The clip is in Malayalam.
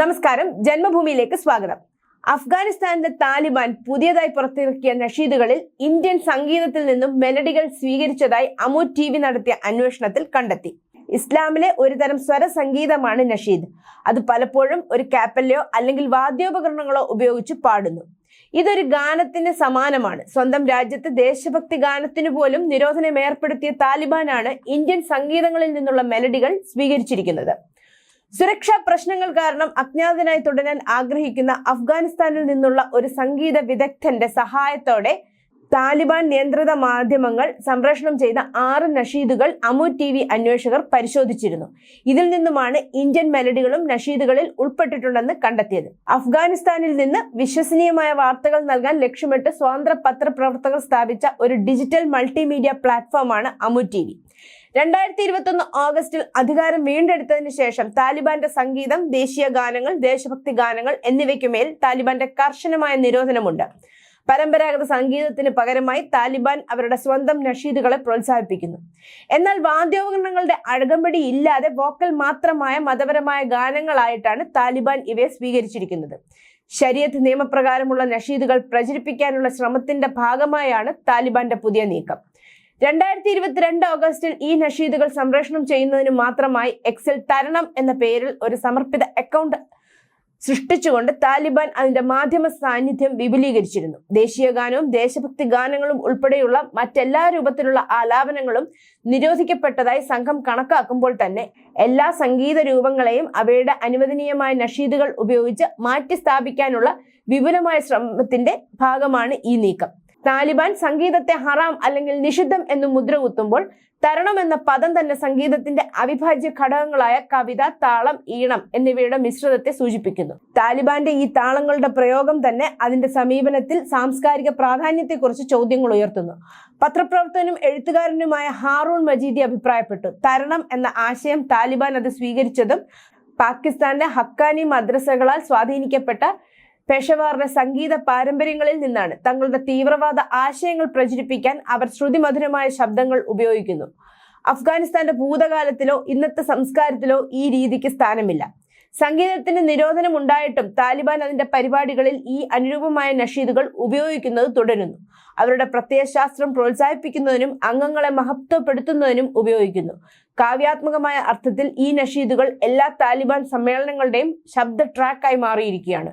നമസ്കാരം. ജന്മഭൂമിയിലേക്ക് സ്വാഗതം. അഫ്ഗാനിസ്ഥാനിലെ താലിബാൻ പുതിയതായി പുറത്തിറക്കിയ നഷീദുകളിൽ ഇന്ത്യൻ സംഗീതത്തിൽ നിന്നും മെലഡികൾ സ്വീകരിച്ചതായി അമു ടി വി നടത്തിയ അന്വേഷണത്തിൽ കണ്ടെത്തി. ഇസ്ലാമിലെ ഒരുതരം സ്വര സംഗീതമാണ് നഷീദ്. അത് പലപ്പോഴും ഒരു കാപ്പല്ലയോ അല്ലെങ്കിൽ വാദ്യോപകരണങ്ങളോ ഉപയോഗിച്ച് പാടുന്നു. ഇതൊരു ഗാനത്തിന് സമാനമാണ്. സ്വന്തം രാജ്യത്ത് ദേശഭക്തി ഗാനത്തിനു പോലും നിരോധനം ഏർപ്പെടുത്തിയ താലിബാനാണ് ഇന്ത്യൻ സംഗീതങ്ങളിൽ നിന്നുള്ള മെലഡികൾ സ്വീകരിച്ചിരിക്കുന്നത്. സുരക്ഷാ പ്രശ്നങ്ങൾ കാരണം അജ്ഞാതനായി തുടരാൻ ആഗ്രഹിക്കുന്ന അഫ്ഗാനിസ്ഥാനിൽ നിന്നുള്ള ഒരു സംഗീത വിദഗ്ധന്റെ സഹായത്തോടെ താലിബാൻ നിയന്ത്രിത മാധ്യമങ്ങൾ സംപ്രേഷണം ചെയ്ത ആറ് നഷീദുകൾ അമു ടി വി അന്വേഷകർ പരിശോധിച്ചിരുന്നു. ഇതിൽ നിന്നുമാണ് ഇന്ത്യൻ മെലഡികളും നഷീദുകളിൽ ഉൾപ്പെട്ടിട്ടുണ്ടെന്ന് കണ്ടെത്തിയത്. അഫ്ഗാനിസ്ഥാനിൽ നിന്ന് വിശ്വസനീയമായ വാർത്തകൾ നൽകാൻ ലക്ഷ്യമിട്ട് സ്വതന്ത്ര പത്രപ്രവർത്തകർ സ്ഥാപിച്ച ഒരു ഡിജിറ്റൽ മൾട്ടിമീഡിയ പ്ലാറ്റ്ഫോമാണ് അമു ടി വി. രണ്ടായിരത്തി ഇരുപത്തൊന്ന് ഓഗസ്റ്റിൽ അധികാരം വീണ്ടെടുത്തതിന് ശേഷം താലിബാന്റെ സംഗീതം ദേശീയ ഗാനങ്ങൾ ദേശഭക്തി ഗാനങ്ങൾ എന്നിവയ്ക്കുമേൽ താലിബാന്റെ കർശനമായ നിരോധനമുണ്ട്. പരമ്പരാഗത സംഗീതത്തിന് പകരമായി താലിബാൻ അവരുടെ സ്വന്തം നഷീദുകളെ പ്രോത്സാഹിപ്പിക്കുന്നു. എന്നാൽ വാദ്യോപകരണങ്ങളുടെ അഴകമ്പടി ഇല്ലാതെ വോക്കൽ മാത്രമായ മതപരമായ ഗാനങ്ങളായിട്ടാണ് താലിബാൻ ഇവയെ സ്വീകരിച്ചിരിക്കുന്നത്. ശരീരത്ത് നിയമപ്രകാരമുള്ള നഷീദുകൾ പ്രചരിപ്പിക്കാനുള്ള ശ്രമത്തിന്റെ ഭാഗമായാണ് താലിബാന്റെ പുതിയ നീക്കം. രണ്ടായിരത്തി ഇരുപത്തിരണ്ട് ഓഗസ്റ്റിൽ ഈ നഷീദുകൾ സംപ്രേഷണം ചെയ്യുന്നതിന് മാത്രമായി എക്സൽ തരണം എന്ന പേരിൽ ഒരു സമർപ്പിത അക്കൗണ്ട് സൃഷ്ടിച്ചുകൊണ്ട് താലിബാൻ അതിന്റെ മാധ്യമ സാന്നിധ്യം വിപുലീകരിച്ചിരുന്നു. ദേശീയ ഗാനവും ദേശഭക്തി ഗാനങ്ങളും ഉൾപ്പെടെയുള്ള മറ്റെല്ലാ രൂപത്തിലുള്ള ആലാപനങ്ങളും നിരോധിക്കപ്പെട്ടതായി സംഘം കണക്കാക്കുമ്പോൾ തന്നെ എല്ലാ സംഗീത രൂപങ്ങളെയും അവയുടെ അനുവദനീയമായ നഷീദുകൾ ഉപയോഗിച്ച് മാറ്റി സ്ഥാപിക്കാനുള്ള വിപുലമായ ശ്രമത്തിന്റെ ഭാഗമാണ് ഈ നീക്കം. താലിബാൻ സംഗീതത്തെ ഹറാം അല്ലെങ്കിൽ നിഷിദ്ധം എന്ന് മുദ്ര കുത്തുമ്പോൾ തരണം എന്ന പദം തന്നെ സംഗീതത്തിന്റെ അവിഭാജ്യ ഘടകങ്ങളായ കവിത താളം ഈണം എന്നിവയുടെ മിശ്രിതത്തെ സൂചിപ്പിക്കുന്നു. താലിബാന്റെ ഈ താളങ്ങളുടെ പ്രയോഗം തന്നെ അതിന്റെ സമീപനത്തിൽ സാംസ്കാരിക പ്രാധാന്യത്തെക്കുറിച്ച് ചോദ്യങ്ങൾ ഉയർത്തുന്നു. പത്രപ്രവർത്തകനും എഴുത്തുകാരനുമായ ഹാറൂൺ മജീദി അഭിപ്രായപ്പെട്ടു. തരണം എന്ന ആശയം താലിബാൻ അത് സ്വീകരിച്ചതും പാകിസ്ഥാന്റെ ഹക്കാനി മദ്രസകളാൽ സ്വാധീനിക്കപ്പെട്ട പെഷവാറിന്റെ സംഗീത പാരമ്പര്യങ്ങളിൽ നിന്നാണ് തങ്ങളുടെ തീവ്രവാദ ആശയങ്ങൾ പ്രചരിപ്പിക്കാൻ അവർ ശ്രുതിമധുരമായ ശബ്ദങ്ങൾ ഉപയോഗിക്കുന്നു. അഫ്ഗാനിസ്ഥാന്റെ ഭൂതകാലത്തിലോ ഇന്നത്തെ സംസ്കാരത്തിലോ ഈ രീതിക്ക് സ്ഥാനമില്ല. സംഗീതത്തിന് നിരോധനം ഉണ്ടായിട്ടും താലിബാൻ അതിന്റെ പരിപാടികളിൽ ഈ അനുരൂപമായ നഷീദുകൾ ഉപയോഗിക്കുന്നത് തുടരുന്നു. അവരുടെ പ്രത്യയശാസ്ത്രം പ്രോത്സാഹിപ്പിക്കുന്നതിനും അംഗങ്ങളെ മഹത്വപ്പെടുത്തുന്നതിനും ഉപയോഗിക്കുന്നു. കാവ്യാത്മകമായ അർത്ഥത്തിൽ ഈ നഷീദുകൾ എല്ലാ താലിബാൻ സമ്മേളനങ്ങളുടെയും ശബ്ദ ട്രാക്കായി മാറിയിരിക്കുകയാണ്.